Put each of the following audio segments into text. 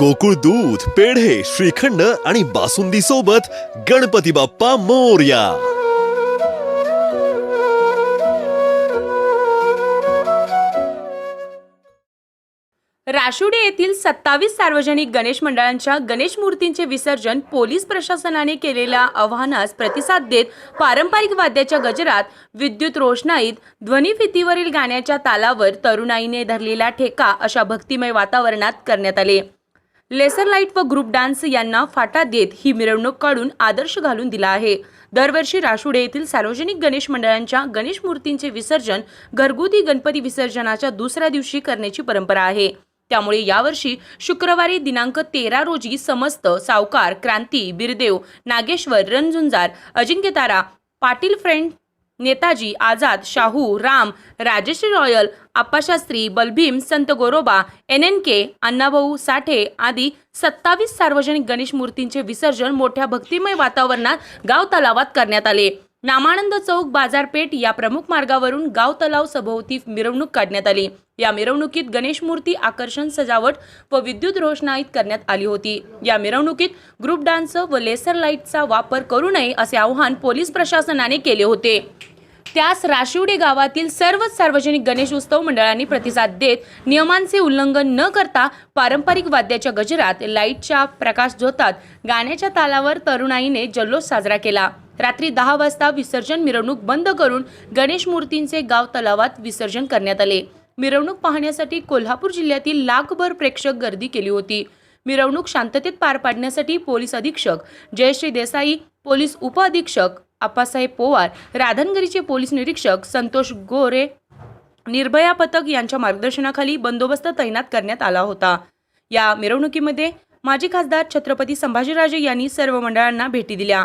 गोकुळ दूध पेढे श्रीखंड आणि बासुंदी सोबत गणपती बाप्पा मोर्या. राशुडे येथील सत्तावीस सार्वजनिक गणेश मंडळांच्या गणेश मूर्तींचे विसर्जन पोलीस प्रशासनाने केलेल्या आव्हानास प्रतिसाद देत पारंपरिक वाद्याच्या गजरात विद्युत रोषणाईत ध्वनिफितीवरील गाण्याच्या तालावर तरुणाईने धरलेला ठेका अशा भक्तिमय वातावरणात करण्यात आले. लेसर लाइट व ग्रुप डान्स यांना फाटा देत ही मिरवणूक काढून आदर्श घालून दिला आहे. दरवर्षी राशुडे येथील सार्वजनिक गणेश मंडळांच्या गणेश मूर्तींचे विसर्जन घरगुती गणपती विसर्जनाच्या दुसऱ्या दिवशी करण्याची परंपरा आहे. त्यामुळे यावर्षी शुक्रवारी दिनांक तेरा रोजी समस्त सावकार क्रांती बिरदेव नागेश्वर रणझुंजार अजिंक्यतारा पाटील फ्रेंड नेताजी आझाद शाहू राम राजश्री रॉयल आप्पाशास्त्री बलभीम संत Goroba N N K Annabhau Sathe आदी सत्तावीस सार्वजनिक गणेश मूर्तींचे विसर्जन मोठ्या भक्तिमय वातावरणात गाव तलावात करण्यात आले. नामानंद चौक बाजारपेठ या प्रमुख मार्गावरून गाव तलाव सभोवती मिरवणूक काढण्यात आली. या मिरवणुकीत गणेश मूर्ती आकर्षण सजावट व विद्युत रोषणाईत करण्यात आली होती. या मिरवणुकीत ग्रुप डान्स व लेसर लाईटचा वापर करू नये असे आवाहन पोलीस प्रशासनाने केले होते. त्यास राशिवडे गावातील सर्वच सार्वजनिक गणेश उत्सव मंडळांनी प्रतिसाद देत नियमांचे उल्लंघन न करता पारंपरिक वाद्याच्या गजरात लाईटच्या प्रकाश झोतात गाण्याच्या तालावर तरुणाईने जल्लोष साजरा केला. रात्री दहा वाजता विसर्जन मिरवणूक बंद करून गणेश मूर्तींचे गाव तलावात विसर्जन करण्यात आले. मिरवणूक पाहण्यासाठी कोल्हापूर जिल्ह्यातील लाखभर प्रेक्षक गर्दी केली होती. मिरवणूक शांततेत पार पाडण्यासाठी पोलीस अधीक्षक जयश्री देसाई पोलीस उपअधीक्षक आप्पासाहेब पोवार राधनगिरीचे पोलीस निरीक्षक संतोष गोरे निर्भया पथक यांच्या मार्गदर्शनाखाली बंदोबस्त तैनात करण्यात आला होता. या मिरवणुकीमध्ये माजी खासदार छत्रपती संभाजीराजे यांनी सर्व मंडळांना भेटी दिल्या.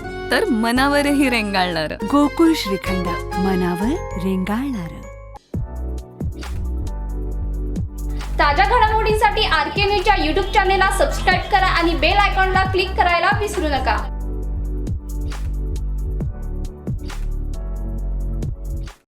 तर मनावरही रेंगाळणार. गोकुळ श्रीखंड मनावर रेंगाळणार. ताज्या घडामोडींसाठी आर के न्यूजच्या यूट्यूब चॅनेलला सबस्क्राईब करा आणि बेल आयकॉनला क्लिक करायला विसरू नका.